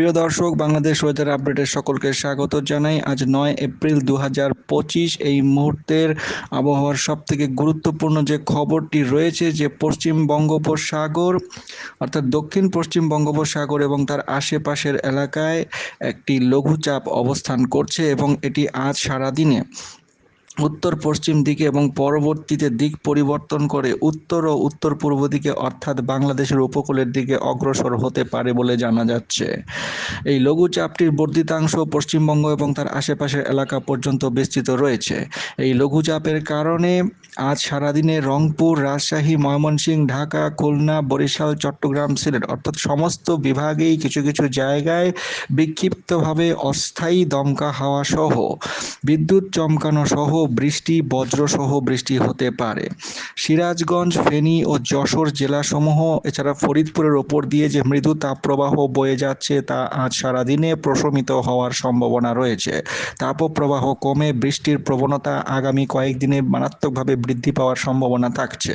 প্রিয় দর্শক, বাংলাদেশ ওয়েদার আপডেটের সকলকে স্বাগত জানাই। আজ নয় এপ্রিল দু হাজার পঁচিশ, এই মুহূর্তের আবহাওয়ার সব থেকে গুরুত্বপূর্ণ যে খবরটি রয়েছে, যে পশ্চিম বঙ্গোপসাগর, অর্থাৎ দক্ষিণ পশ্চিম বঙ্গোপসাগর এবং তার আশেপাশের এলাকায় একটি লঘুচাপ অবস্থান করছে এবং এটি আজ সারাদিনে উত্তর পশ্চিম দিকে এবং পরবর্তীতে দিক পরিবর্তন করে উত্তর ও উত্তর পূর্ব দিকে অর্থাৎ বাংলাদেশের উপকূলের দিকে অগ্রসর হতে পারে বলে জানা যাচ্ছে। এই লঘুচাপটির বর্ধিতাংশ পশ্চিমবঙ্গ এবং তার আশেপাশের এলাকা পর্যন্ত বিস্তৃত রয়েছে। এই লঘুচাপের কারণে আজ সারাদিনে রংপুর, রাজশাহী, ময়মনসিংহ, ঢাকা, খুলনা, বরিশাল, চট্টগ্রাম, সিলেট অর্থাৎ সমস্ত বিভাগেই কিছু কিছু জায়গায় বিক্ষিপ্তভাবে অস্থায়ী দমকা হাওয়া সহ বিদ্যুৎ চমকানো সহ বৃষ্টি, বজ্রসহ বৃষ্টি হতে পারে। সিরাজগঞ্জ, ফেনী ও যশোর জেলাসমূহ, এছাড়া ফরিদপুরের ওপর দিয়ে যে মৃদু তাপপ্রবাহ বয়ে যাচ্ছে, তা আজ সারাদিনে প্রশমিত হওয়ার সম্ভাবনা রয়েছে। তাপপ্রবাহ কমে বৃষ্টির প্রবণতা আগামী কয়েকদিনে মারাত্মকভাবে বৃদ্ধি পাওয়ার সম্ভাবনা থাকছে।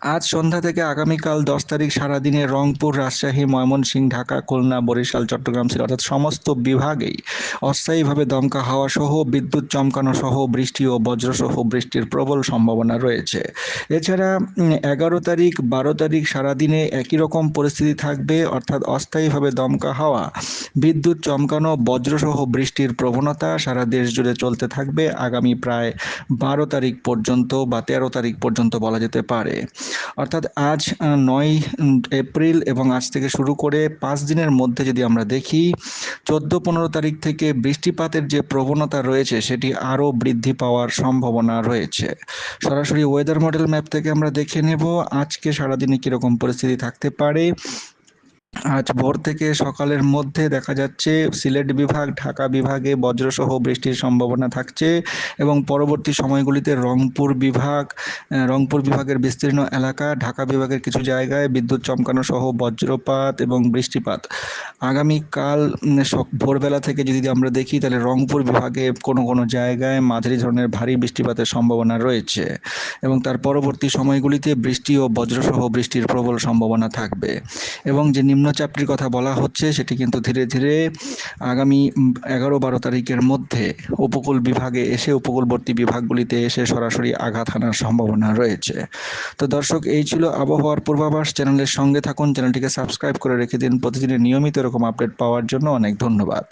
আজ সন্ধ্যা থেকে আগামীকাল দশ তারিখ সারাদিনে রংপুর, রাজশাহী, ময়মনসিংহ, ঢাকা, খুলনা, বরিশাল, চট্টগ্রাম সিলেট অর্থাৎ সমস্ত বিভাগেই অস্থায়ীভাবে দমকা হাওয়া সহ বিদ্যুৎ চমকানো সহ বৃষ্টি ও বজ্রসহ বৃষ্টির প্রবল সম্ভাবনা রয়েছে। এছাড়া এগারো তারিখ, বারো তারিখ সারাদিনে একই রকম পরিস্থিতি থাকবে অর্থাৎ অস্থায়ীভাবে দমকা হাওয়া, বিদ্যুৎ চমকানো, বজ্রসহ বৃষ্টির প্রবণতা সারা দেশ জুড়ে চলতে থাকবে আগামী প্রায় বারো তারিখ পর্যন্ত বা তেরো তারিখ পর্যন্ত বলা যেতে পারে। অর্থাৎ আজ নয় এপ্রিল এবং আজ থেকে শুরু করে পাঁচ দিনের মধ্যে যদি আমরা দেখি, চোদ্দ, পনেরো তারিখ থেকে বৃষ্টিপাতের যে প্রবণতা রয়েছে, সেটি আরও বৃদ্ধি পাওয়ার সম্ভাবনা রয়েছে। সরাসরি ওয়েদার মডেল ম্যাপ থেকে আমরা দেখে নেব, আজকে সারাদিনে কীরকম পরিস্থিতি থাকতে পারে আজ ভোর থেকে সকালের মধ্যে দেখা যাচ্ছে সিলেট বিভাগ, ঢাকা বিভাগে বজ্রসহ বৃষ্টির সম্ভাবনা থাকছে এবং পরবর্তী সময়গুলিতে রংপুর বিভাগ রংপুর বিভাগের বিস্তীর্ণ এলাকা, ঢাকা বিভাগের কিছু জায়গায় বিদ্যুৎ চমকানো সহ বজ্রপাত এবং বৃষ্টিপাত। আগামীকাল ভোরবেলা থেকে যদি আমরা দেখি, তাহলে রংপুর বিভাগে কোনো কোনো জায়গায় মাঝারি ধরনের ভারী বৃষ্টিপাতের সম্ভাবনা রয়েছে এবং তার পরবর্তী সময়গুলিতে বৃষ্টি ও বজ্রসহ বৃষ্টির প্রবল সম্ভাবনা থাকবে এবং যে নিম্ন নিম্নচাপটির কথা বলা হচ্ছে, সেটি কিন্তু ধীরে ধীরে আগামী এগারো বারো তারিখের মধ্যে উপকূল বিভাগে এসে উপকূলবর্তী বিভাগগুলিতে এসে সরাসরি আঘাত হানার সম্ভাবনা রয়েছে। তো দর্শক, এই ছিল আবহাওয়ার পূর্বাভাস। চ্যানেলের সঙ্গে থাকুন, চ্যানেলটিকে সাবস্ক্রাইব করে রেখে দিন। প্রতিদিনের নিয়মিত এরকম আপডেট পাওয়ার জন্য অনেক ধন্যবাদ।